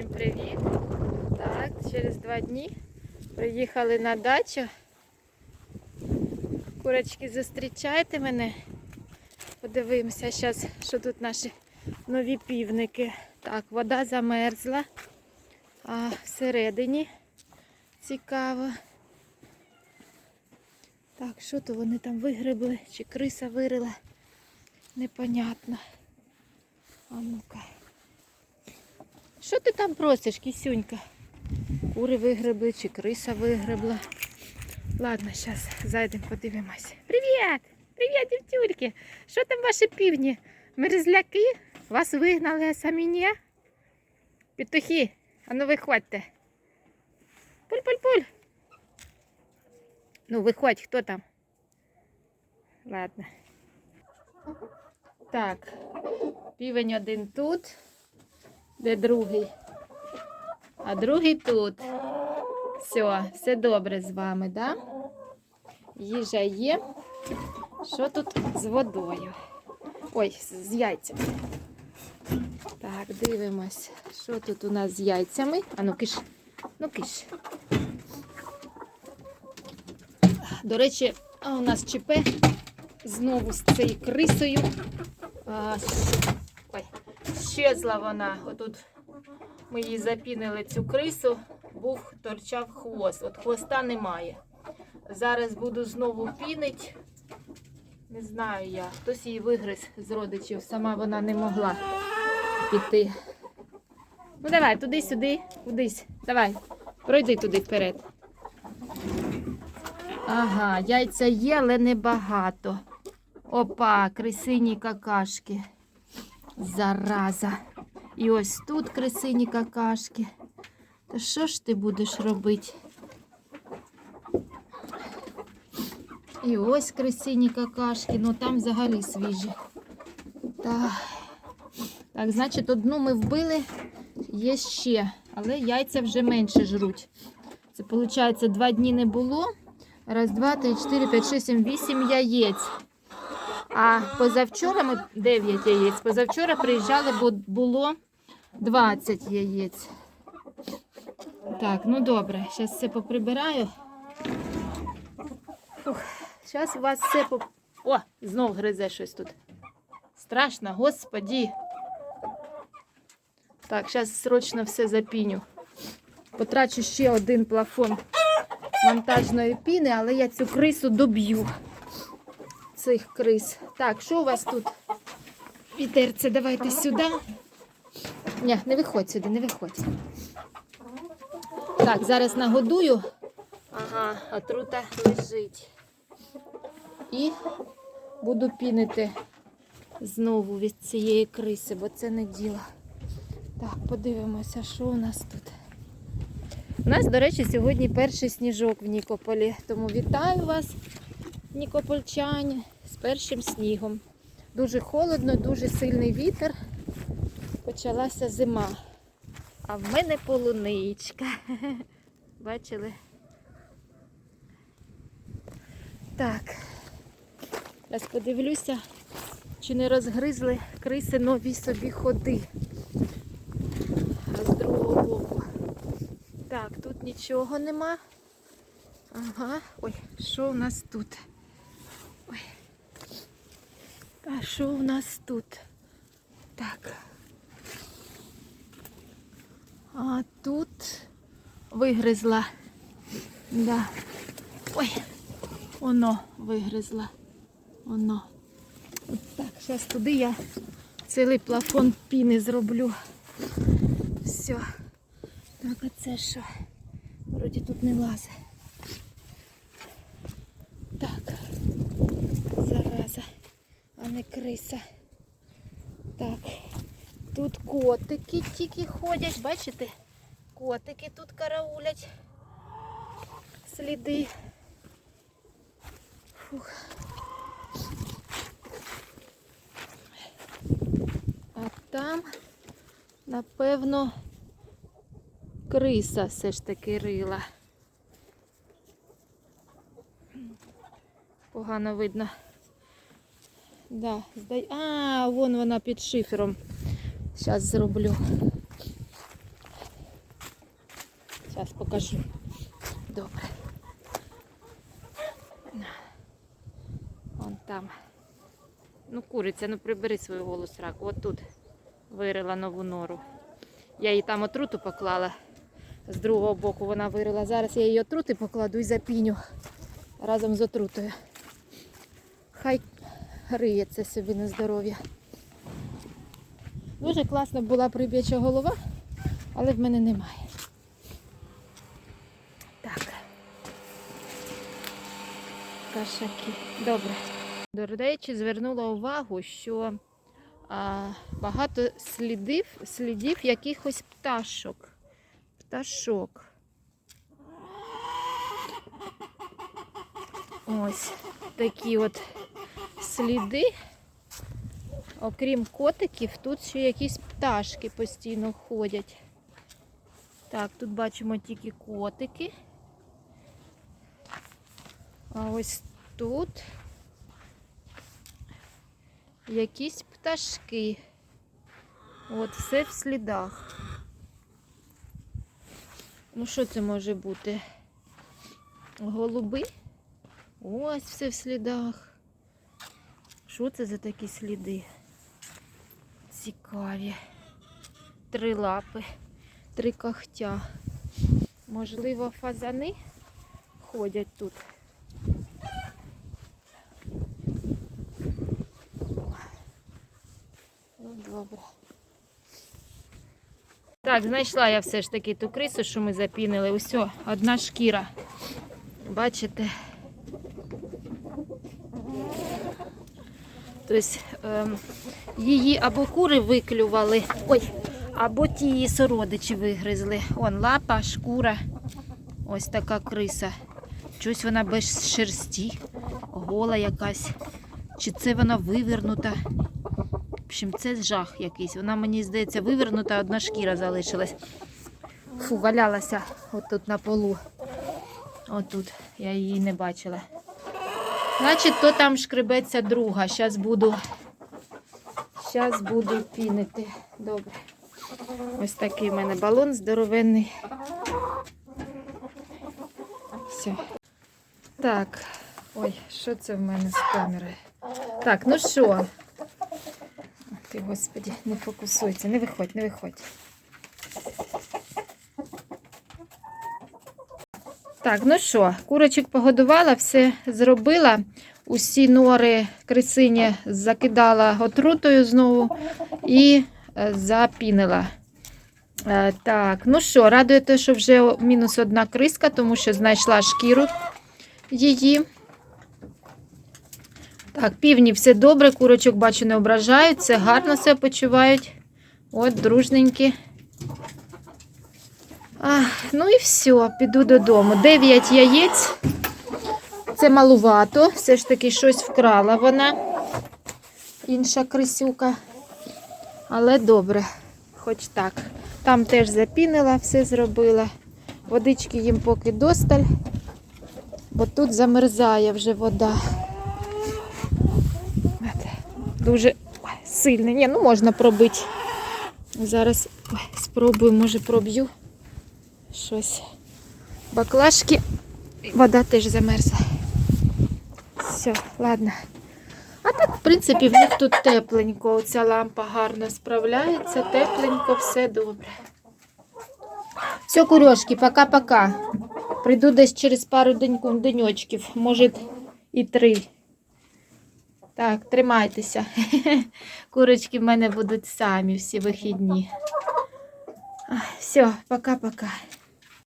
Всім привіт! Так, через два дні приїхали на дачу. Курочки, зустрічайте мене. Подивимося зараз, що тут наші нові півники. Так, вода замерзла, а всередині цікаво. Так, що то вони там вигребли, чи криса вирила? Непонятно. А ну-ка. Що ти там просиш, кисюнька? Кури вигребли чи криса вигребла? Ладно, зараз зайдемо, подивимося. Привіт! Привіт, дівчульки! Що там ваші півні? Мерзляки? Вас вигнали, а самі ні? Петухи, а ну виходьте. Пуль-пуль-пуль. Ну, виходь, хто там? Ладно. Так, півень один тут. Де другий? А другий тут. Все, все добре з вами, да? Їжа є. Що тут з водою? Ой, з- яйцями. Так, дивимось. Що тут у нас з яйцями? А ну киш. Ну киш. До речі, у нас ЧП знову з цією крисою. Щезла вона. Отут ми її запінили цю крису, був торчав хвост. От хвоста немає. Зараз буду знову пінить. Не знаю я. Хтось її вигриз з родичів, сама вона не могла піти. Ну давай, туди-сюди, кудись. Давай, пройди туди вперед. Ага, яйця є, але небагато. Опа, крисині какашки. Зараза. І ось тут крисині какашки. Та що ж ти будеш робити? І ось крисині какашки, ну там взагалі свіжі. Так, так значить, одну ми вбили, є ще, але яйця вже менше жруть. Це виходить, два дні не було. Раз, два, три, чотири, п'ять, шість, сім, вісім яєць. А позавчора ми 9 яєць. Позавчора приїжджали, бо було 20 яєць. Так, ну добре, зараз все поприбираю. Зараз у вас все поп... О, знов гризе щось тут. Страшно, господі. Так, зараз срочно все запіню. Потрачу ще один плафон монтажної піни, але я цю крису доб'ю. Цих крис. Так, що у вас тут? Вітерце, давайте сюди. Ні, не виходь сюди, не виходь. Так, зараз нагодую. Ага, отрута лежить. І буду пінити знову від цієї криси, бо це не діло. Так, подивимося, що у нас тут. У нас, до речі, сьогодні перший сніжок в Нікополі. Тому вітаю вас, Нікопольчані, з першим снігом. Дуже холодно, дуже сильний вітер. Почалася зима. А в мене полуничка. Бачили? Так. Зараз подивлюся, чи не розгризли криси нові собі ходи. А з другого боку. Так, тут нічого нема. Ага. Ой, що у нас тут? А що у нас тут? Так. А тут вигризла. Да. Ой, воно вигризла. Воно. От так, зараз туди я цілий плафон піни зроблю. Все. Так, а це що? Вроді тут не лазить. Так. Зараза, а не криса. Так. Тут котики тільки ходять, бачите? Котики тут караулять. Сліди. Фух. А там, напевно, криса все ж таки рила. Погано видно. Да, здай... А, вон вона під шифером. Зараз зроблю. Зараз покажу. Добре. Вон там. Ну, куриця, ну прибери свою голу сраку. От тут вирила нову нору. Я їй там отруту поклала. З другого боку вона вирила. Зараз я її отрути покладу і запіню разом з отрутою. Хай риється собі на здоров'я. Дуже класна була приб'яча голова, але в мене немає. Так. Кашаки. Добре. До речі, звернула увагу, що а, багато слідів, слідів якихось пташок. Пташок. Ось такі от сліди. Окрім котиків, тут ще якісь пташки постійно ходять. Так, тут бачимо тільки котики. А ось тут якісь пташки. От все в слідах. Ну, що це може бути? Голуби? Ось все в слідах. Що це за такі сліди? Цікаві. Три лапи, три когтя. Можливо, фазани ходять тут. Ну, добре. Так, знайшла я все ж таки ту крису, що ми запінили. Усьо, одна шкіра. Бачите? Тобто ем, її або кури виклювали, ой, або ті її сородичі вигризли. Он лапа, шкура. Ось така криса. Щось вона без шерсті, гола якась. Чи це вона вивернута? В общем, це жах якийсь. Вона, мені здається, вивернута, одна шкіра залишилась. Фу, валялася отут на полу. Отут. Я її не бачила. Значить, то там шкребеться друга. Зараз буду. Зараз буду пінити. Добре. Ось такий в мене балон здоровенний. Все. Так. Ой, що це в мене з камерою? Так, ну що? Ти, господі, не фокусуйся, не виходь, не виходь. Так, ну що, курочок погодувала, все зробила. Усі нори крисині закидала отрутою знову і е, запінила. Е, Так, ну що, радує те, що вже мінус одна криска, тому що знайшла шкіру її. Так, півні все добре, курочок бачу, не ображаються, гарно себе почувають. От, дружненькі. Ну і все, піду додому. 9 яєць. Це малувато. Все ж таки щось вкрала вона. Інша крисюка. Але добре, хоч так. Там теж запінила, все зробила. Водички їм поки досталь, бо тут замерзає вже вода. Дуже ой, сильно. Ні, ну можна пробити. Зараз спробую, може проб'ю щось. Баклажки. Вода теж замерзла. Все, ладно. А так, в принципі, в них тут тепленько. Оця лампа гарно справляється, тепленько, все добре. Все, курьошки, пока-пока. Прийду десь через пару деньочків, може і три. Так, тримайтеся. Курочки в мене будуть самі всі вихідні. Все, пока-пока.